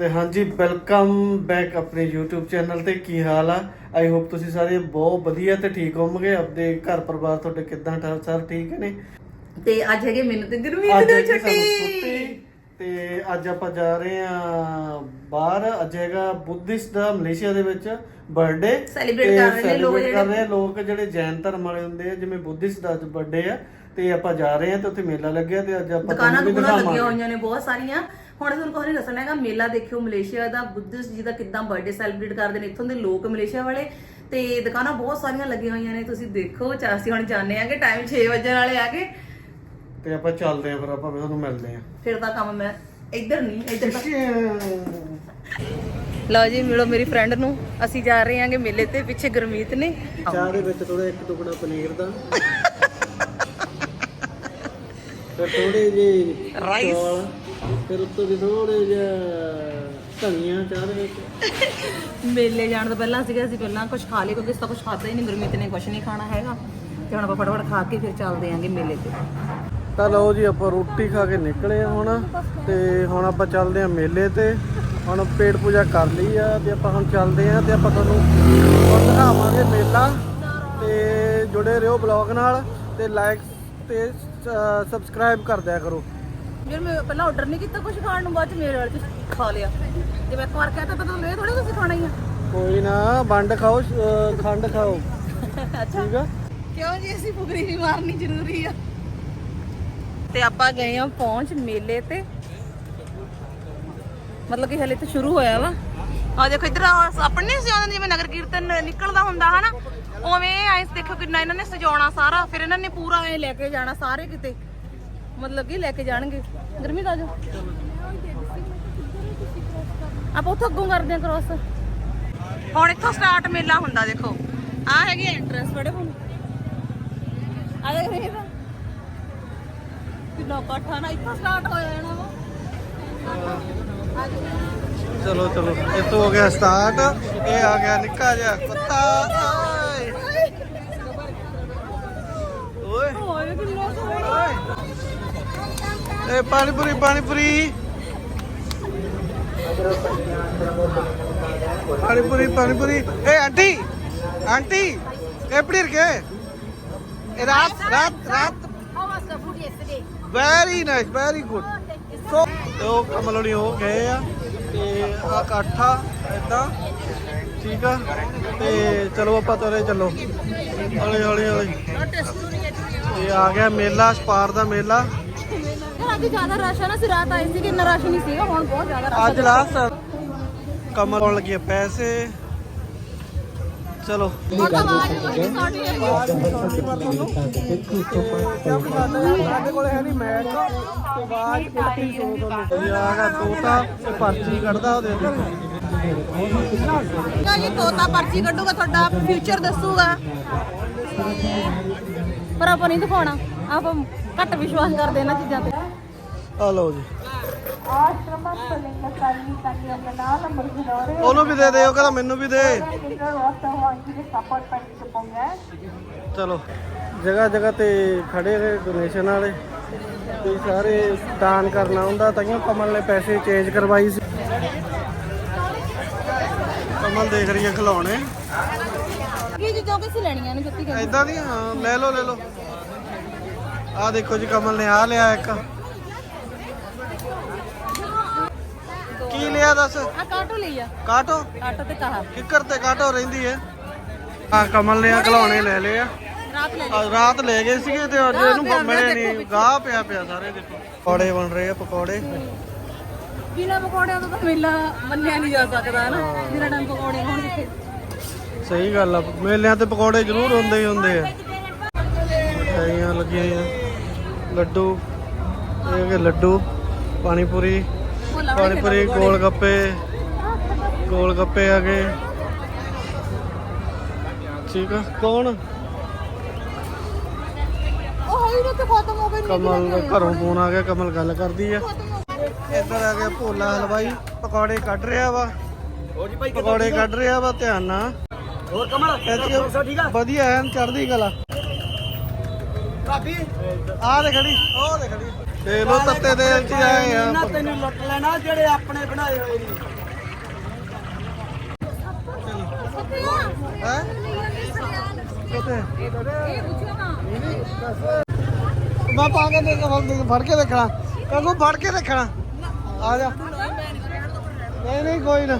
ਤੇ ਹਾਂਜੀ welcome back ਆਪਣੇ YouTube ਚੈਨਲ ਤੇ। ਕੀ ਹਾਲ ਆ? ਆਈ ਹੋਪ ਤੁਸੀਂ ਸਾਰੇ ਬਹੁਤ ਵਧੀਆ ਤੇ ਠੀਕ ਹੋਵੋਗੇ। ਆਪਣੇ ਘਰ ਪਰਿਵਾਰ ਤੁਹਾਡੇ ਕਿੱਦਾਂ? ਠਾਕ ਸਭ ਠੀਕ ਨੇ? ਤੇ ਅੱਜ ਹੈਗੇ ਮੈਨੂੰ ਤੇ ਗੁਰਮੀਤ ਅੱਜ ਦੀ ਹੈਗੀ ਸਾਨੂੰ ਛੁੱਟੀ। ਛੁੱਟੀ ਤੇ ਅੱਜ ਆਪਾਂ ਜਾ ਰਹੇ ਆ ਬਾਹਰ। ਅੱਜ ਹੈਗਾ ਬੁੱਧਿਸਟ ਦਾ ਮਲੇਸ਼ੀਆ ਦੇ ਵਿੱਚ ਬਰਥਡੇ Celebrate ਕਰ ਰਹੇ ਨੇ ਲੋਕ ਕਰ ਜਿਹੜੇ। ਰਹੇ ਆ ਲੋਕ ਜਿਹੜੇ ਜੈਨ ਧਰਮ ਵਾਲੇ ਹੁੰਦੇ ਆ ਜਿਵੇਂ ਬੁੱਧਿਸਟ ਦਾ ਅੱਜ ਬਰਥਡੇ ਆ। ਤੇ ਆਪਾਂ ਜਾ ਰਹੇ ਆ ਤੇ ਉੱਥੇ ਮੇਲਾ ਲੱਗਿਆ ਤੇ ਅੱਜ ਆਪਾਂ ਦੁਕਾਨਾਂ ਤੁਹਾਨੂੰ ਵੀ ਦੁਕਾਨਾਂ ਲੱਗੀਆਂ ਦਿਖਾਵਾਂਗੇ। ਹੋਈਆਂ ਨੇ ਬਹੁਤ ਸਾਰੀਆਂ। ਹੁਣ ਤੁਹਾਨੂੰ ਕੋਈ ਨਹੀਂ ਦੱਸਣਾ ਹੈਗਾ ਮੇਲਾ ਦੇਖਿਓ ਮਲੇਸ਼ੀਆ ਦਾ ਬੁੱਧਿਸਟ ਜੀ ਦਾ ਕਿੱਦਾਂ ਬਰਥਡੇ ਸੈਲੀਬ੍ਰੇਟ ਕਰਦੇ ਨੇ। ਇੱਥੋਂ ਦੇ ਲੋਕ ਮਲੇਸ਼ੀਆ ਵਾਲੇ ਤੇ ਦੁਕਾਨਾਂ ਬਹੁਤ ਸਾਰੀਆਂ ਲੱਗੀਆਂ ਹੋਈਆਂ ਨੇ। ਤੁਸੀਂ ਦੇਖੋ ਅਸੀਂ ਹੁਣ ਜਾਣੇ ਆਂਗੇ ਟਾਈਮ 6 ਵਜੇ ਵਾਲੇ ਆ ਕੇ ਤੇ ਆਪਾਂ ਚੱਲਦੇ ਆ ਫਿਰ ਆਪਾਂ ਤੁਹਾਨੂੰ ਮਿਲਦੇ ਆ ਫਿਰ ਤਾਂ ਕੰਮ ਮੈਂ ਇੱਧਰ ਨਹੀਂ ਇੱਧਰ ਲਓ ਜੀ ਮਿਲੋ ਮੇਰੀ ਫਰੈਂਡ ਨੂੰ। ਅਸੀਂ ਜਾ ਰਹੇ ਆਂਗੇ ਮੇਲੇ ਤੇ ਪਿੱਛੇ ਗੁਰਮੀਤ ਨੇ। ਚਾਹ ਦੇ ਵਿੱਚ ਥੋੜਾ ਇੱਕ ਟੁਕੜਾ ਪਨੀਰ ਦਾ। ਫਿਰ ਥੋੜੇ ਜਿਹੇ Rice. ਚੌਲ, ਫਿਰ ਉੱਤੋਂ ਦੀ ਥੋੜੇ ਜਿਹਾ ਧਨੀਆ ਚਾਹ ਦੇ ਵਿੱਚ। ਮੇਲੇ ਜਾਣ ਤੋਂ ਪਹਿਲਾਂ ਸੀਗਾ ਅਸੀਂ ਪਹਿਲਾਂ ਕੁਝ ਖਾ ਲਏ ਕਿਉਂਕਿ ਤਾਂ ਕੁਝ ਖਾਦਾ ਹੀ ਨਹੀਂ ਗੁਰਮੀਤ ਨੇ ਕੁਝ ਨਹੀਂ ਖਾਣਾ ਹੈਗਾ। ਤੇ ਹੁਣ ਆਪਾਂ ਫਟਾਫਟ ਖਾ ਕੇ ਫਿਰ ਚੱਲਦੇ ਆਂਗੇ ਮੇਲੇ ਤੇ। ਤਾਂ ਲਓ ਜੀ ਆਪਾਂ ਰੋਟੀ ਖਾ ਕੇ ਨਿਕਲੇ ਆ ਹੁਣ ਤੇ ਹੁਣ ਆਪਾਂ ਚੱਲਦੇ ਆ ਮੇਲੇ ਤੇ। ਹੁਣ ਪੇਟ ਪੂਜਾ ਕਰ ਲਈ ਆ ਤੇ ਆਪਾਂ ਹੁਣ ਚੱਲਦੇ ਆ ਤੇ ਆਪਾਂ ਤੁਹਾਨੂੰ ਹੁਣ ਦਿਖਾਵਾਂਗੇ ਮੇਲਾ। ਤੇ ਜੁੜੇ ਰਹੋ ਬਲੌਗ ਨਾਲ ਤੇ ਲਾਈਕ ਤੇ ਸਬਸਕ੍ਰਾਈਬ ਕਰ ਦਿਆ ਕਰੋ। ਯਾਰ ਮੈਂ ਪਹਿਲਾਂ ਆਰਡਰ ਨਹੀਂ ਕੀਤਾ ਕੁਝ ਖਾਣ ਨੂੰ ਬਾਅਦ ਚ ਮੇਰੇ ਵਾਲੇ ਚ ਖਾ ਲਿਆ। ਜੇ ਮੈਂ ਇੱਕ ਵਾਰ ਕਹਿਤਾ ਤਾਂ ਤੁਹਾਨੂੰ ਇਹ ਥੋੜੀ ਤੁਸੀਂ ਖਾਣਾ ਹੀ ਆ। ਕੋਈ ਨਾ ਵੰਡ ਖਾਓ ਅਹ ਖੰਡ ਖਾਓ। ਅੱਛਾ। ਠੀਕ ਆ? ਕਿਉਂ ਜੀ ਅਸੀਂ ਫੁਗਰੀ ਵੀ ਮਾਰਨੀ ਜ਼ਰੂਰੀ ਆ। ਤੇ ਆਪਾਂ ਗਏ ਆ ਪਹੁੰਚ ਮੇਲੇ ਤੇ। ਮਤਲਬ ਕਿ ਹਲੇ ਤੇ ਸ਼ੁਰੂ ਹੋਇਆ ਵਾ। ਆ ਦੇਖੋ ਇਧਰ ਆਪਣੇ ਸਜਾਉਂਦੇ ਜਿਵੇਂ ਨਗਰ ਕੀਰਤਨ ਨਿਕਲਦਾ ਹੁੰਦਾ ਹਨਾ? ਉਵੇਂ ਐਂ ਦੇਖੋ ਕਿੰਨਾ ਇਹਨਾਂ ਨੇ ਸਜਾਉਣਾ ਸਾਰਾ, ਫਿਰ ਇਹਨਾਂ ਨੇ ਪੂਰਾ ਐ ਲੈ ਕੇ ਜਾਣਾ ਸਾਰੇ ਕਿਤੇ। ਮਤਲਬ ਕਿ ਲੈ ਕੇ ਜਾਣਗੇ। ਗਰਮੀ ਦਾ ਜੋ ਆਪਾਂ ਉੱਥੋਂ ਅੱਗੋਂ ਕਰਦੇ ਆ ਕ੍ਰੋਸ ਹੁਣ ਇੱਥੋਂ ਸਟਾਰਟ ਮੇਲਾ ਹੁੰਦਾ, ਦੇਖੋ। ਆ ਹੈਗੀ ਐਂਟਰੈਂਸ ਬੜੇ ਹੁਣ। ਆ ਦੇਖ ਰਹੇ ਹੋ ਕਿੰਨਾ ਇਕੱਠਾ ਨਾ, ਇੱਥੋਂ ਸਟਾਰਟ ਹੋ ਜਾਣਾ ਵਾ। ਚਲੋ ਚਲੋ। ਇਹ ਤੋਂ ਹੋ ਗਿਆ ਸਟਾਰਟ ਇਹ ਆ ਗਿਆ ਨਿੱਕਾ ਜਿਹਾ ਕੁੱਤਾ ਓਏ ਓਏ ਓਏ ਕਿੰਨਾ ਸੋਹਣਾ ਇਹ ਪਾਣੀਪੁਰੀ ਪਾਣੀਪੁਰੀ பானிபுரி பானிபுரி ஏய் ஆண்டி ஆண்டி எப்படி இருக்கு ஏ, ராத் ராத் ராத் How was the food yesterday? Very nice very good so ਤੇ ਉਹ ਕਮਲੋਣੀ ਹੋ ਗਏ ਆ ਤੇ ਆ ਕਾਠਾ ਇਦਾਂ ਠੀਕ ਆ ਤੇ ਚਲੋ ਆਪਾਂ ਤੁਰੇ ਚੱਲੋ ਹੌਲੀ ਹੌਲੀ ਹੌਲੀ ਇਹ ਆ ਗਿਆ ਮੇਲਾ ਸਪਾਰ ਦਾ ਮੇਲਾ ਯਾਰ ਅੱਜ ਜ਼ਿਆਦਾ ਰਸ਼ ਹੈ ਨਾ ਸੀ ਰਾਤ ਆਈ ਸੀ ਕਿ ਇੰਨਾ ਰਸ਼ ਨਹੀਂ ਸੀਗਾ ਹੁਣ ਬਹੁਤ ਜ਼ਿਆਦਾ ਰਸ਼ ਅੱਜ ਲਾਸਟ ਕਮਲ ਆਉਣ ਲੱਗੇ ਪੈਸੇ। ਚਲੋ। ਹੁਣ ਸਾਡੇ ਕੋਲ ਹੈ ਨਹੀਂ ਤੇ ਤੇ ਪਰਚੀ ਕੱਢਦਾ ਉਹਦੇ ਕਾ ਤੋਤਾ ਪਰਚੀ ਕੱਢੂਗਾ ਤੁਹਾਡਾ ਫਿਊਚਰ ਦੱਸੂਗਾ। ਪਰ ਆਪਾਂ ਨਹੀਂ ਦਿਖਾਉਣਾ। ਆਪਾਂ ਘੱਟ ਵਿਸ਼ਵਾਸ ਕਰਦੇ ਇਹਨਾਂ ਚੀਜ਼ਾਂ ਤੇ। ਆ ਲਓ ਜੀ। ਉਹਨੂੰ ਵੀ ਦੇ ਦਿਓ ਕਹਿੰਦਾ ਮੈਨੂੰ ਵੀ ਦੇ। ਚਲੋ ਜਗ੍ਹਾ ਜਗ੍ਹਾ ਤੇ ਖੜੇ ਨੇ ਡੋਨੇਸ਼ਨ ਵਾਲੇ। ਤੇ ਸਾਰੇ ਦਾਨ ਕਰਨਾ ਹੁੰਦਾ ਤਾਂ ਕਮਲ ਨੇ ਪੈਸੇ ਚੇਂਜ ਕਰਵਾਈ ਸੀ। ਕਮਲ ਦੇਖ ਰਹੀ ਹੈ ਖਿਲਾਉਣੇ ਇਹ ਚੀਜ਼ਾਂ ਕਿਸੇ ਲੈਣੀਆਂ ਨੇ ਜੁੱਤੀ ਕਹਿੰਦੇ। ਐਦਾਂ ਦੀ ਲੈ ਲਓ ਲੈ ਲਓ। ਆ ਦੇਖੋ ਜੀ ਕਮਲ ਨੇ ਆ ਲਿਆ ਇੱਕ। ਕੀ ਲਿਆ ਦੱਸ? ਆ ਕਾਟੋ ਲਈ ਆ। ਕਾਟੋ? ਕਾਟੋ ਤੇ ਕਹਾ। ਕਿੱਕਰ ਤੇ ਕਾਟੋ ਰਹਿੰਦੀ ਹੈ ਆ ਕਮਲ ਨੇ ਆ ਖਿਲੌਣੇ ਲੈ ਲਏ ਆ। ਰਾਤ ਲੈ ਅੱਜ ਰਾਤ ਲੈ ਗਏ ਸੀਗੇ ਤੇ ਅੱਜ ਇਹਨੂੰ ਮਿਲੇ ਨਹੀਂ ਗਾਹ ਪਿਆ ਪਿਆ ਸਾਰੇ ਦੇਖੋ। ਪਕੌੜੇ ਬਣ ਰਹੇ ਆ ਪਕੌੜੇ। ਬਿਨਾ ਪਕੌੜਿਆਂ ਤੋਂ ਤਾਂ ਮੇਲਾ ਮੰਨਿਆ ਨਹੀਂ ਜਾ ਸਕਦਾ ਨਾ ਬਿਨਾ ਟਾਈਮ ਪਕੌੜੇ ਹੋਣ ਕਿੱਥੇ ਸਹੀ ਗੱਲ ਆ ਮੇਲਿਆਂ ਤੇ ਪਕੌੜੇ ਜ਼ਰੂਰ ਹੁੰਦੇ ਹੀ ਹੁੰਦੇ ਆ। ਮਠਿਆਈਆਂ ਲੱਗੀਆਂ ਹੋਈਆਂ। ਲੱਡੂ ਇਹ ਲੱਡੂ ਪਾਣੀ ਪੂਰੀ ਭੋਲਾ ਪਾਣੀ ਪੂਰੀ ਗੋਲ ਗੱਪੇ ਗੋਲ ਗੱਪੇ ਆ ਗਏ। ਠੀਕ ਆ? ਕੌਣ? ਉਹ ਹੈ ਨਾ ਤੇ ਖਤਮ ਹੋ ਗਈ ਕਮਲ ਦਾ। ਘਰੋਂ ਫੋਨ ਆ ਗਿਆ ਕਮਲ ਗੱਲ ਕਰਦੀ ਆ। ਇੱਧਰ ਆ ਗਿਆ ਭੋਲਾ ਹਲਵਾਈ ਪਕੌੜੇ ਕੱਢ ਰਿਹਾ ਵਾ। ਪਕੌੜੇ ਕੱਢ ਰਿਹਾ ਵਾ ਧਿਆਨ ਨਾਲ। ਹੋਰ ਕਮਲ ਠੀਕ ਆ? ਵਧੀਆ ਐਨ ਚੜਦੀ ਕਲਾ। ਭਾਬੀ। ਆ ਦੇ ਖੜੀ ਉਹ ਦੇ ਖੜੀ। ਤੇ ਲੋ ਤੱਤੇ ਦੇ ਚ ਆਏ ਆ। ਇਹਨਾਂ ਤੈਨੂੰ ਲੁੱਟ ਲੈਣਾ ਜਿਹੜੇ ਆਪਣੇ ਬਣਾਏ ਹੋਏ ਨੇ। ਹੈ? ਮੈਂ ਪਾ ਕੇ ਦੇਖ ਫੜ ਕੇ ਦੇਖਣਾ। ਕੰਗੂ ਫੜ ਕੇ ਦੇਖਣਾ। ਆ ਜਾ। ਨਹੀਂ ਨਹੀਂ ਕੋਈ ਨਾ।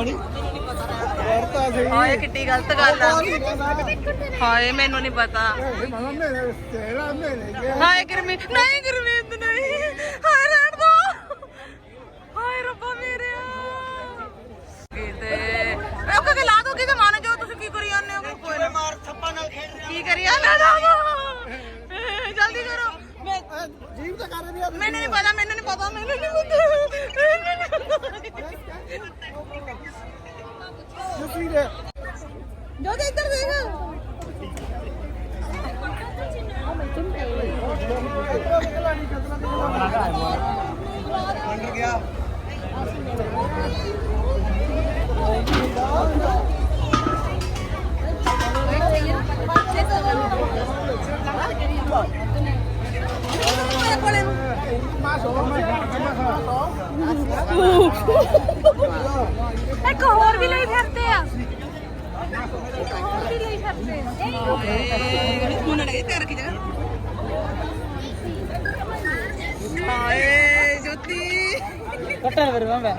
ਫੜੀ ਵਰਤਾ ਸਹੀ ਹਾਏ ਕਿੱਡੀ ਗਲਤ ਗੱਲ ਆ। ਹਾਏ ਮੈਨੂੰ ਨਹੀਂ ਪਤਾ। ਤੇਰਾ ਮੇਰੇ ਹਾਏ ਗੁਰਮੀਤ ਨਹੀਂ ਗੁਰਮੀਤ ਨਹੀਂ। ਹਾਏ ਰਹਿਣ ਦੋ। ਹਾਏ ਰੱਬਾ ਮੇਰੇ। ਕਿਤੇ ਉਹ ਕਦੇ ਲਾ ਦੋ ਕਿਤੇ ਮੰਨ ਜਾਓ ਤੁਸੀਂ ਕੀ ਕਰੀ ਜਾਂਦੇ ਹੋ? ਕੋਈ ਨਾ। ਮਾਰ ਥੱਪਾ ਨਾਲ ਖੇਡ ਰਿਹਾ ਕੀ ਕਰੀ ਜਾਂਦੇ ਹੋ? ਜਲਦੀ ਕਰੋ। ਮੈਂ ਜੀਵ ਤਾਂ ਕਰ ਰਹੀ ਆ ਮੈਨੂੰ ਨਹੀਂ ਪਤਾ ਮੈਨੂੰ ਨਹੀਂ ਪਤਾ ਮੈਨੂੰ ਨਹੀਂ ਪਤਾ। ਮੈਨੂੰ ਨਹੀਂ ਪਤਾ ਤੁਸੀਂ ਦੇ ਜੋ ਦੇ ਇੱਧਰ ਦੇਖ ਅੰਦਰ ਗਿਆ ਇੱਕ ਹੋਰ ਵੀ ਲਈ ਫਿਰਦੇ ਆ। ਇੱਕ ਹੋਰ ਵੀ ਲਈ ਫਿਰਦੇ ਆ। ਮੁੰਡਾ ਨੇ ਤੇ ਰੱਖੀ ਜਗ੍ਹਾ। ਹਾਏ ਜੋਤੀ। ਕੱਟਣ ਫਿਰ ਮੈਂ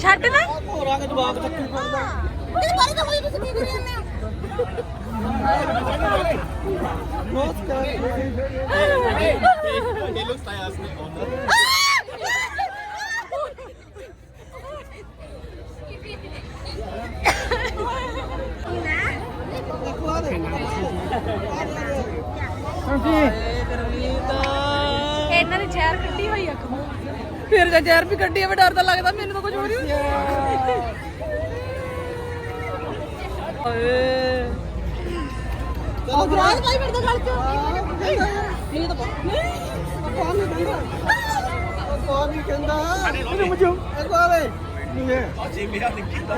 ਛੱਡ ਨਾ। ਹੋਰਾਂ ਦੇ ਜਵਾਬ ਚੱਕੀ ਪਾਉਂਦਾ ਤੇਰੇ ਬਾਰੇ ਤਾਂ ਕੋਈ ਤੁਸੀਂ ਕੀ ਕਰੀ ਜਾਂਦੇ ਹੋ ਇਹਨਾਂ ਨੇ ਜ਼ਹਿਰ ਕੱਢੀ ਹੋਈ ਅੱਖ ਫਿਰ ਜੇ ਜ਼ਹਿਰ ਵੀ ਕੱਢੀ ਐਵੇਂ ਡਰ ਤਾਂ ਲੱਗਦਾ ਮੈਨੂੰ ਤਾਂ ਕੁਝ ਹੋ ਨਹੀਂ ਓਏ ਉਹ ਗਰਾਜ ਪਾਈ ਮੇਰੇ ਗੱਲ ਚ ਇਹ ਤਾਂ ਕੌਣ ਨਹੀਂ। ਕਹਿੰਦਾ। ਇਹਨੂੰ ਮਜੂ ਇੱਕ ਵਾਲੇ ਨਹੀਂ ਹੈ। ਅਜੀ ਮੇਰਾ ਨਹੀਂ ਕੀਤਾ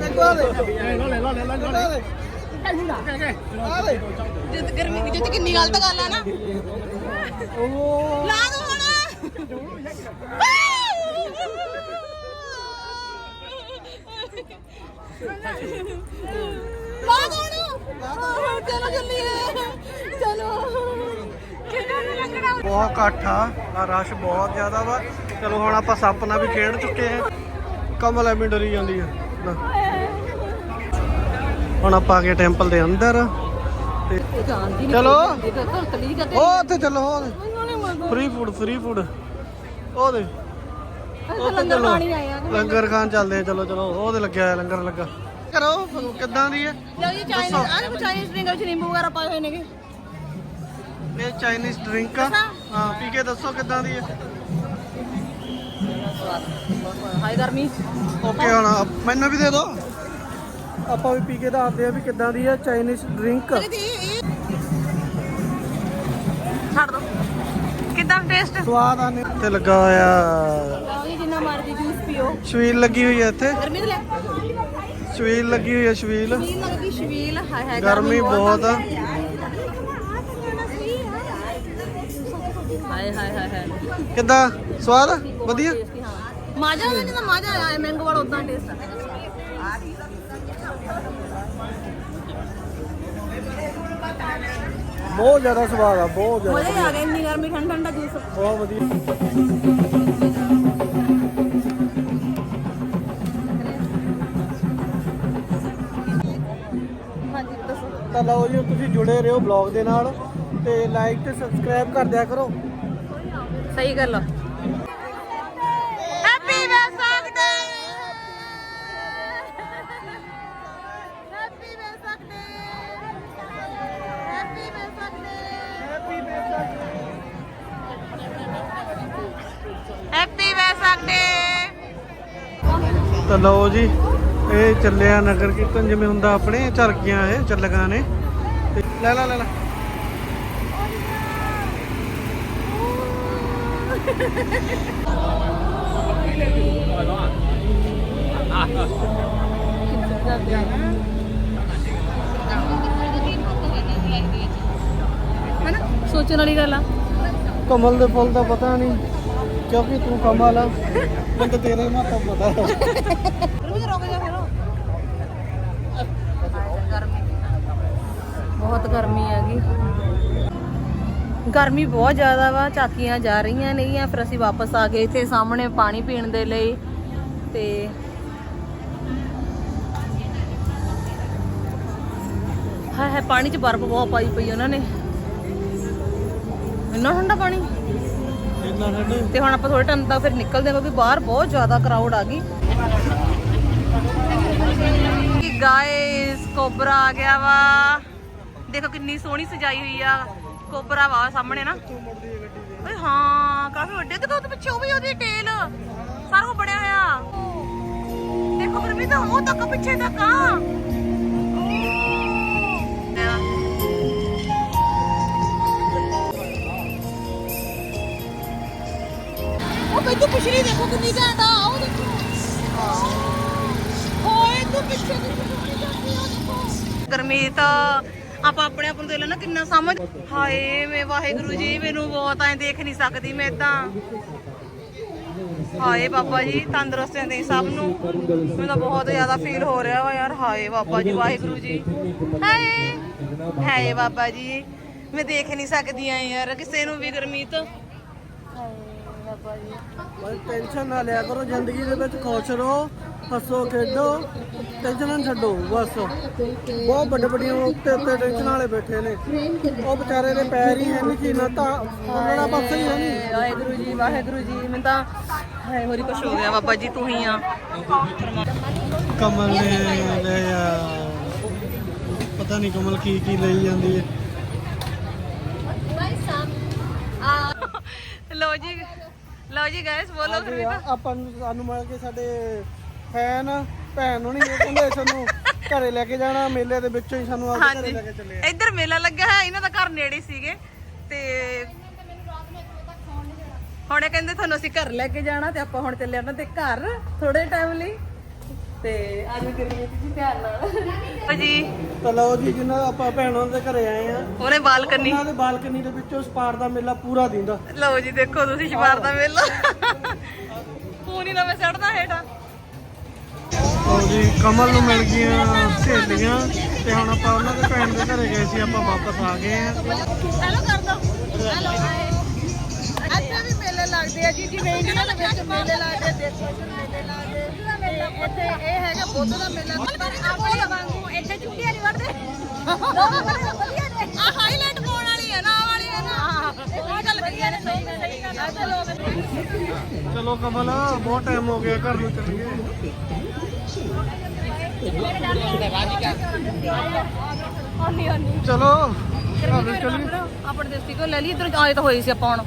ਇੱਕ ਵਾਲੇ ਲੈ ਲੈ ਲੈ ਲੈ ਲੈ ਆਲੇ ਜਿੱਦ ਗਰਮੀ ਜਿੱਦ ਕਿੰਨੀ ਗਲਤ ਗੱਲ ਆ ਨਾ। ਉਹ। ਲਾ ਦੋ ਹੁਣ। ਚਲੋ ਚੱਲੀਏ। ਚਲੋ। ਬਹੁਤ ਇਕੱਠ ਆ ਆ ਰਸ਼ ਬਹੁਤ ਜ਼ਿਆਦਾ ਵਾ। ਚਲੋ ਹੁਣ ਆਪਾਂ ਸੱਪ ਨਾਲ ਵੀ ਖੇਡ ਚੁੱਕੇ ਹਾਂ ਕਮਲ ਐਵੇਂ ਡਰੀ ਜਾਂਦੀ ਆ। ਲੈ। ਹੁਣ ਆਪਾਂ ਆ ਗਏ ਟੈਂਪਲ ਦੇ ਅੰਦਰ। ਤੇ ਚਲੋ। ਉਹ ਉੱਥੇ ਚੱਲੋ ਉਹ ਫ੍ਰੀ ਫੂਡ ਫ੍ਰੀ ਫੂਡ ਉਹ ਦੇ। ਲੰਗਰ ਖਾਣ ਚੱਲਦੇ ਆ ਚਲੋ ਚਲੋ ਉਹਦੇ ਲੱਗਿਆ ਹੋਇਆ ਲੰਗਰ ਲੱਗਾ ਕਰੋ ਕਿੱਦਾਂ ਦੀ ਹੈ? ਲਓ ਜੀ ਚਾਈਨੀਜ਼ ਆਹ ਦੇਖੋ ਚਾਈਨੀਜ਼ ਡਰਿੰਕ ਵਿੱਚ ਨਿੰਬੂ ਵਗੈਰਾ ਪਾਏ ਹੋਏ ਨੇਗੇ। ਇਹ ਚਾਈਨੀਜ਼ ਡਰਿੰਕ ਆ। ਹਾਂ ਪੀ ਕੇ ਦੱਸੋ ਕਿੱਦਾਂ ਦੀ ਹੈ? ਹਾਈ ਗਰਮੀ। ਓਕੇ ਹੁਣ ਆਪ- ਮੈਨੂੰ ਵੀ ਦੇ ਦਿਓ। ਆਪਾਂ ਵੀ ਪੀ ਕੇ ਦੱਸਦੇ ਆ ਵੀ ਕਿੱਦਾਂ ਦੀ ਹੈ ਚਾਈਨੀਜ਼ ਡਰਿੰਕ ਛੱਡ ਦੋ। ਕਿੱਦਾਂ ਟੇਸਟ ਸਵਾਦ ਆਨੇ ਤੇ ਲੱਗਾ ਹੋਇਆ ਜਿੰਨਾ ਮਰਜ਼ੀ ਜੂਸ ਪੀਓ? ਛਵੀਲ ਲੱਗੀ ਹੋਈ ਹੈ ਇੱਥੇ। ਗਰਮੀ ਤੇ ਲੈ ਛਵੀਲ ਲੱਗੀ ਹੋਈ ਹੈ ਲੱਗਦੀ ਹਾਏ ਹਾਏ ਗਰਮੀ ਬਹੁਤ ਆ। ਹਾਏ ਹਾਏ ਹਾਏ ਹਾਏ। ਕਿੱਦਾਂ? ਸਵਾਦ? ਵਧੀਆ? ਹਾਂ। ਮਾਜਾ ਵਿੱਚ ਤਾਂ ਮਾਜਾ ਆਇਆ ਮੈਂਗੋ ਵਾਲਾ ਉਦਾਂ ਟੇਸਟ ਆ। ਬਹੁਤ ਜ਼ਿਆਦਾ ਸਵਾਦ ਆ ਬਹੁਤ ਜ਼ਿਆਦਾ ਮਜ਼ਾ ਹੀ ਆ ਗਿਆ ਇੰਨੀ ਗਰਮੀ ਠੰਡਾ ਠੰਡਾ ਜੂਸ। ਬਹੁਤ ਵਧੀਆ। ਤਾਂ ਲਓ ਜੀ ਤੁਸੀਂ ਜੁੜੇ ਰਹੋ ਬਲੌਗ ਦੇ ਨਾਲ ਤੇ ਲਾਈਕ ਤੇ ਸਬਸਕ੍ਰਾਈਬ ਕਰ ਦਿਆ ਕਰੋ। ਸਹੀ ਗੱਲ happy Vaisakh day happy Vaisakh day happy Vaisakh day happy Vaisakh day ਤਾਂ ਲਓ ਜੀ ਇਹ ਚੱਲਿਆ ਨਗਰ ਕੀਰਤਨ ਜਿਵੇਂ ਹੁੰਦਾ ਆਪਣੇ ਝਲਕੀਆਂ ਇਹ ਚੱਲਗਾ ਨੇ। ਲੈ ਲੈ ਲੈ ਲੈ। ਸੋਚਣ ਵਾਲੀ ਗੱਲ ਆ। ਕਮਲ ਦੇ ਫੁੱਲ ਦਾ ਪਤਾ ਨਹੀਂ ਕਿਉਂਕਿ ਤੂੰ ਕਮਲ ਆ। ਮੈਨੂੰ ਤੇਰੇ ਮਾਤਾ ਪਤਾ। ਬਹੁਤ ਗਰਮੀ ਹੈਗੀ। ਗਰਮੀ ਬਹੁਤ ਜ਼ਿਆਦਾ ਵਾ ਝਾਕੀਆਂ ਜਾ ਰਹੀਆਂ ਨੇਗੀਆਂ ਫਿਰ ਅਸੀਂ ਵਾਪਸ ਆ ਗਏ ਇੱਥੇ ਸਾਹਮਣੇ ਪਾਣੀ ਪੀਣ ਦੇ ਲਈ ਤੇ ਹਾਏ ਹਾਏ ਪਾਣੀ 'ਚ ਬਰਫ਼ ਬਹੁਤ ਪਾਈ ਪਈ ਉਹਨਾਂ ਨੇ। ਇੰਨਾ ਠੰਡਾ ਪਾਣੀ? ਇੰਨਾ ਠੰਡੇ? ਤੇ ਹੁਣ ਆਪਾਂ ਥੋੜੇ ਟਾਈਮ ਤੱਕ ਫਿਰ ਨਿਕਲਦੇ ਹਾਂ ਕਿਉਂਕਿ ਬਾਹਰ ਬਹੁਤ ਜ਼ਿਆਦਾ ਕਰਾਊਡ ਆ ਗਈ। ਗਾਇਸ ਕੋਬਰਾ ਆ ਗਿਆ ਵਾ। ਦੇਖੋ ਕਿੰਨੀ ਸੋਹਣੀ ਸਜਾਈ ਹੋਈ ਆ ਕੋਪਰਾ ਵਾ ਸਾਹਮਣੇ ਨਾ। ਓਏ ਹਾਂ, ਕਾਫੀ ਵੱਡੇ ਦੇਖੋ ਉਹਦੇ ਪਿੱਛੇ ਉਹ ਵੀ ਉਹਦੀ ਟੇਲ ਸਾਰਾ ਕੁਝ ਬਣਿਆ ਹੋਇਆ। ਦੇਖੋ ਫਿਰ ਵੀ ਤਾਂ ਉਹ ਤੱਕ ਪਿੱਛੇ ਤੱਕ ਆ। ਉਹ ਮੈਨੂੰ ਕੁਛ ਦੇਖੋ ਕਿੰਨੀ ਘੈਂਟ ਆ, ਉਹ ਦੇਖੋ। ਹੋਏ ਤੂੰ ਪਿੱਛੇ ਗਰਮੀ ਤਾਂ ਆਪਾਂ ਆਪਣੇ ਆਪ ਨੂੰ ਦੇ ਲੈਣਾ ਕਿੰਨਾ ਸਮਝ ਹਾਏ ਮੇ ਵਾਹਿਗੁਰੂ ਜੀ, ਮੈਨੂੰ ਬਹੁਤ ਐ ਦੇਖ ਨਹੀਂ ਸਕਦੀ ਮੈਂ ਤਾਂ। ਹਾਏ ਬਾਬਾ ਜੀ, ਤੰਦਰੁਸਤ ਦੇ ਸਭ ਨੂੰ। ਮੈਨੂੰ ਤਾਂ ਬਹੁਤ ਜ਼ਿਆਦਾ ਫੀਲ ਹੋ ਰਿਹਾ ਵਾ ਯਾਰ, ਹਾਏ ਬਾਬਾ ਜੀ, ਵਾਹਿਗੁਰੂ ਜੀ। ਹਾਏ ਹਾਏ ਬਾਬਾ ਜੀ, ਮੈਂ ਦੇਖ ਨਹੀਂ ਸਕਦੀ ਆ ਯਾਰ, ਕਿਸੇ ਨੂੰ ਵੀ ਗਰਮੀਤ ਬਸ ਟੈਨਸ਼ਨ ਨਾ ਲਿਆ ਕਰੋ ਜ਼ਿੰਦਗੀ ਦੇ ਵਿੱਚ ਖੁਸ਼ ਰਹੋ ਹੱਸੋ ਖੇਡੋ ਟੈਨਸ਼ਨ ਨਾ ਛੱਡੋ ਬਸ। ਬਹੁਤ ਵੱਡੇ ਵੱਡੀਆਂ ਉੱਤੇ ਉੱਤੇ ਟੈਨਸ਼ਨ ਵਾਲੇ ਬੈਠੇ ਨੇ। ਉਹ ਵਿਚਾਰੇ ਦੇ ਪੈਰ ਹੀ ਹੈ ਨਹੀਂ ਕਿ ਨਾ ਤਾਂ ਉਹਨਾਂ ਪਾਸੇ ਹੀ ਹੈ ਨਹੀਂ ਵਾਹਿਗੁਰੂ ਜੀ ਵਾਹਿਗੁਰੂ ਜੀ ਮੈਂ ਤਾਂ ਹਾਏ ਹੋਰੀ ਕੁਛ ਹੋ ਗਿਆ ਬਾਬਾ ਜੀ ਤੂੰ ਹੀ ਆ। ਕਮਲ ਨੇ ਲੈ ਆ। ਪਤਾ ਨਹੀਂ ਕਮਲ ਕੀ ਕੀ ਲਈ ਜਾਂਦੀ ਹੈ। ਲਓ ਜੀ। ਲਓ ਜੀ ਗਾਇਸ ਬੋਲੋ ਆਪਾਂ ਨੂੰ ਸਾਨੂੰ ਮਿਲ ਕੇ ਸਾਡੇ ਫੈਨ ਭੈਣ ਨੂੰ ਨਹੀਂ ਕਹਿੰਦੇ ਸਾਨੂੰ ਘਰੇ ਲੈ ਕੇ ਜਾਣਾ ਮੇਲੇ ਦੇ ਵਿੱਚੋਂ ਹੀ ਸਾਨੂੰ ਘਰੇ ਹਾਂਜੀ ਲੈ ਕੇ ਚੱਲੇ ਇੱਧਰ ਮੇਲਾ ਲੱਗਾ ਹੈ ਇਹਨਾਂ ਦਾ ਘਰ ਨੇੜੇ ਹੀ ਸੀਗੇ। ਤੇ ਹੁਣ ਇਹ ਕਹਿੰਦੇ ਤੁਹਾਨੂੰ ਅਸੀਂ ਘਰ ਲੈ ਕੇ ਜਾਣਾ ਤੇ ਆਪਾਂ ਹੁਣ ਚੱਲੇ ਉਹਨਾਂ ਦੇ ਘਰ ਥੋੜੇ ਟਾਈਮ ਲਈ। ਤੇ ਅੱਜ ਗਰਮੀ ਦੀ ਧਿਆਨ ਨਾਲ ਜੀ ਤਾਂ ਲਓ ਜੀ ਜਿੰਨਾ ਆਪਾਂ ਭੈਣਾਂ ਦੇ ਘਰੇ ਆਏ ਆ ਉਹਨੇ ਬਾਲਕਨੀ। ਉਹਨਾਂ ਦੇ ਬਾਲਕਨੀ ਦੇ ਵਿੱਚੋਂ ਸਪਾਰ ਦਾ ਮੇਲਾ ਪੂਰਾ ਦਿੰਦਾ ਲਓ ਜੀ ਦੇਖੋ ਤੁਸੀਂ ਸ਼ਿਵਾਰ ਦਾ ਮੇਲਾ। ਫੋਨ ਹੀ ਨਾ ਮੈਂ ਚੜਦਾ ਹੇਠਾਂ। ਲਓ ਜੀ ਕਮਲ ਨੂੰ ਮਿਲ ਗਈਆਂ ਸਹੇਲੀਆਂ ਤੇ ਹੁਣ ਆਪਾਂ ਉਹਨਾਂ ਦੇ ਭੈਣ ਦੇ ਘਰੇ ਗਏ ਸੀ ਆਪਾਂ ਵਾਪਸ ਆ ਗਏ ਆ ਹੈਲੋ ਕਰ ਦੋ। ਹੈਲੋ ਇੱਥੇ ਵੀ ਮੇਲੇ ਲੱਗਦੇ ਆ ਜੀ ਜਿਵੇਂ ਇੰਡੀਆ ਦੇ ਵਿੱਚ ਮੇਲੇ ਲੱਗਦੇ ਦੇਸਾਂ 'ਚ ਮੇਲੇ ਲੱਗਦੇ ਤੇ ਇੱਥੇ ਇਹ ਹੈਗਾ ਬੁੱਧ ਦਾ ਮੇਲਾ। ਆਪਣੇ ਵਾਂਗੂ ਇੱਥੇ ਛੁੱਟੀਆਂ ਨਹੀਂ ਵੜਦੇ ਆ ਹਾਈਲਾਈਟ ਪਾਉਣ ਵਾਲੀ ਹੈ ਨਾ ਆਹ ਵਾਲੀ ਹੈ ਨਾ। ਉਹ ਗੱਲ ਕਰੀਏ ਨੇ ਸਹੀ ਗੱਲ ਸਹੀ ਗੱਲ ਆ। ਲੋਕ ਚਲੋ ਕਮਲ ਬਹੁਤ ਟਾਈਮ ਹੋ ਗਿਆ ਘਰ ਨੂੰ ਚੱਲ ਗਏ। ਆਨੀ ਆਨੀ ਚਲੋ ਚੱਲੀਏ। ਆਪਣੇ ਦੇਸੀ ਕੋ ਲੈ ਲਈ ਇਧਰ ਆਏ ਤਾਂ ਹੋਏ ਸੀ ਆਪਾਂ ਹੁਣ।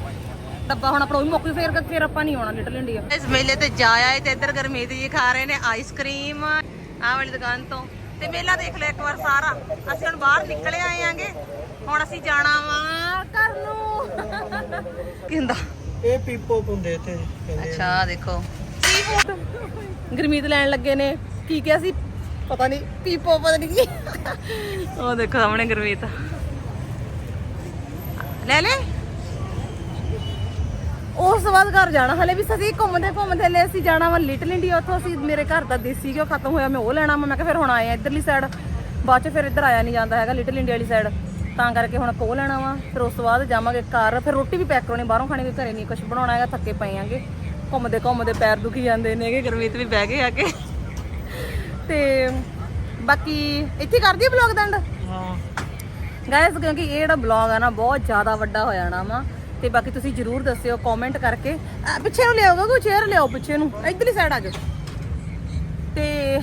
ਡੱਬਾ ਹੁਣ ਆਪਣਾ ਉਹ ਵੀ ਮੁੱਕ ਫੇਰ ਕੇ ਫਿਰ ਆਪਾਂ ਨਹੀਂ ਆਉਣਾ ਲਿਟਲ ਇੰਡੀਆ ਇਸ ਮੇਲੇ ਤੇ ਜਾ ਆਏ ਤੇ ਇੱਧਰ ਗਰਮੀਤ ਜੀ ਖਾ ਰਹੇ ਨੇ ਆਈਸਕ੍ਰੀਮ ਆਹ ਵਾਲੀ ਦੁਕਾਨ ਤੋਂ। ਤੇ ਮੇਲਾ ਦੇਖ ਲਿਆ ਇੱਕ ਵਾਰ ਸਾਰਾ। ਅਸੀਂ ਹੁਣ ਬਾਹਰ ਨਿਕਲੇ ਆਏ ਆਂਗੇ। ਹੁਣ ਅਸੀਂ ਜਾਣਾ ਵਾ ਘਰ ਨੂੰ। ਕੀ ਹੁੰਦਾ ਇਹ ਪੀਪੋ ਹੁੰਦੇ ਇੱਥੇ ਕਹਿੰਦੇ ਅੱਛਾ ਦੇਖੋ। ਗਰਮੀਤ ਲੈਣ ਲੱਗੇ ਨੇ। ਕੀ ਕਿਹਾ ਸੀ? ਪਤਾ ਨਹੀਂ। ਪੀਪੋ ਪਤਾ ਨਹੀਂ ਕੀ। ਉਹ ਦੇਖੋ ਸਾਹਮਣੇ ਗਰਮੀਤ। ਲੈ ਲੈ। ਉਸ ਤੋਂ ਬਾਅਦ ਘਰ ਜਾਣਾ। ਹਲੇ ਵੀ ਅਸੀਂ ਘੁੰਮਦੇ ਘੁੰਮਦੇ ਲੈ ਅਸੀਂ ਜਾਣਾ ਵਾ ਲਿਟਲ ਇੰਡੀਆ ਉੱਥੋਂ ਅਸੀਂ ਮੇਰੇ ਘਰ ਦਾ ਦੇਸੀ ਘਿਓ ਖਤਮ ਹੋਇਆ ਮੈਂ ਉਹ ਲੈਣਾ ਵਾ। ਮੈਂ ਕਿਹਾ ਫਿਰ ਹੁਣ ਆਏ ਆ ਇੱਧਰਲੀ ਸਾਈਡ ਬਾਅਦ ਚ ਫਿਰ ਇੱਧਰ ਆਇਆ ਨਹੀਂ ਜਾਂਦਾ ਹੈਗਾ ਲਿਟਲ ਇੰਡੀਆ ਵਾਲੀ ਸਾਈਡ ਤਾਂ ਕਰਕੇ ਹੁਣ ਕੋ ਲੈਣਾ ਵਾ। ਫਿਰ ਉਸ ਤੋਂ ਬਾਅਦ ਜਾਵਾਂਗੇ ਘਰ। ਫਿਰ ਰੋਟੀ ਵੀ ਪੈਕ ਕਰਾਉਣੀ ਬਾਹਰੋਂ ਖਾਣੀ ਕੋਈ ਘਰੇ ਨਹੀਂ ਕੁਝ ਬਣਾਉਣਾ ਹੈਗਾ ਥੱਕੇ ਪਏ ਆਂਗੇ। ਘੁੰਮਦੇ ਘੁੰਮਦੇ ਪੈਰ ਦੁਖੀ ਜਾਂਦੇ ਨੇਗੇ ਗਰਮੀਤ ਵੀ ਬਹਿ ਗਏ ਆ ਕੇ। ਤੇ ਬਾਕੀ ਇੱਥੇ ਕਰਦੀ ਬਲੌਗ ਦੰਡ ਹਾਂ। ਗਾਇਸ ਕਿਉਂਕਿ ਇਹ ਜਿਹੜਾ ਬਲੌਗ ਆ ਨਾ ਬਹੁਤ ਜ਼ਿਆਦਾ ਵੱਡਾ ਹੋ ਜਾਣਾ ਵਾ। ਤੇ ਬਾਕੀ ਤੁਸੀਂ ਜਰੂਰ ਦੱਸਿਓ ਕਮੈਂਟ ਕਰਕੇ। ਅਹ ਪਿੱਛੇ ਨੂੰ ਲਿਆਓਗਾ ਕੋਈ ਚੇਅਰ ਲਿਆਓ ਪਿੱਛੇ ਨੂੰ। ਇਧਰਲੀ ਸਾਈਡ ਆ ਜਾਓ। ਤੇ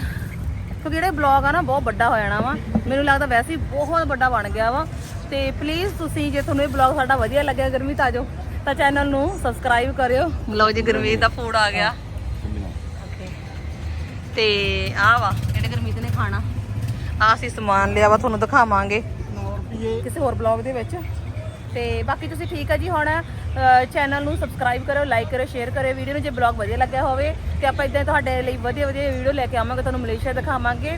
ਕਿਉਂਕਿ ਜਿਹੜਾ ਬਲੌਗ ਆ ਨਾ ਬਹੁਤ ਵੱਡਾ ਹੋ ਜਾਣਾ ਵਾ। ਮੈਨੂੰ ਲੱਗਦਾ ਵੈਸੇ ਹੀ ਬਹੁਤ ਵੱਡਾ ਬਣ ਗਿਆ ਵਾ। ਤੇ ਪਲੀਜ਼ ਤੁਸੀਂ ਜੇ ਤੁਹਾਨੂੰ ਇਹ ਬਲੌਗ ਸਾਡਾ ਵਧੀਆ ਲੱਗਿਆ ਗਰਮੀਤ ਆ ਜਾਓ। ਤਾਂ ਚੈਨਲ ਨੂੰ ਸਬਸਕ੍ਰਾਈਬ ਕਰਿਓ। ਲਓ ਜੀ ਗਰਮੀਤ ਦਾ ਫੂਡ ਆ ਗਿਆ. ਤੇ ਆਹ ਵਾ ਜਿਹੜੇ ਗਰਮੀਤ ਨੇ ਖਾਣਾ? ਆ ਅਸੀਂ ਸਮਾਨ ਲਿਆ ਵਾ ਤੁਹਾਨੂੰ ਦਿਖਾਵਾਂਗੇ। ਕਿਸੇ ਹੋਰ ਬਲੌਗ ਦੇ ਵਿੱਚ। ਤੇ ਬਾਕੀ ਤੁਸੀਂ ਠੀਕ ਹੈ ਜੀ ਹੁਣ ਚੈਨਲ ਨੂੰ ਸਬਸਕ੍ਰਾਈਬ ਕਰੋ ਲਾਈਕ ਕਰੋ ਸ਼ੇਅਰ ਕਰੋ ਵੀਡੀਓ ਨੂੰ ਜੇ ਬਲੌਗ ਵਧੀਆ ਲੱਗਿਆ ਹੋਵੇ ਤੇ ਆਪਾਂ ਇਦਾਂ ਤੁਹਾਡੇ ਲਈ ਵਧੀਆ ਵਧੀਆ ਵੀਡੀਓ ਲੈ ਕੇ ਆਵਾਂਗੇ ਤੁਹਾਨੂੰ ਮਲੇਸ਼ੀਆ ਦਿਖਾਵਾਂਗੇ।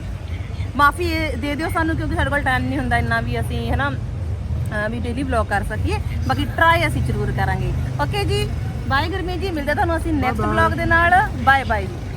ਮਾਫੀ ਦੇ ਦਿਓ ਸਾਨੂੰ ਕਿਉਂਕਿ ਸਾਡੇ ਕੋਲ ਟਾਈਮ ਨਹੀਂ ਹੁੰਦਾ ਇੰਨਾ ਵੀ ਅਸੀਂ ਹਨਾ ਵੀ ਡੇਲੀ ਵਲੌਗ ਕਰ ਸਕੀਏ। ਬਾਕੀ ਟਰਾਈ ਅਸੀਂ ਜ਼ਰੂਰ ਕਰਾਂਗੇ। ਓਕੇ ਜੀ ਬਾਏ ਗੁਰਮੀਤ ਜੀ ਮਿਲਦੇ ਤੁਹਾਨੂੰ ਅਸੀਂ ਨੈਕਸਟ ਵਲੌਗ ਦੇ ਨਾਲ। ਬਾਏ ਬਾਏ ਜੀ।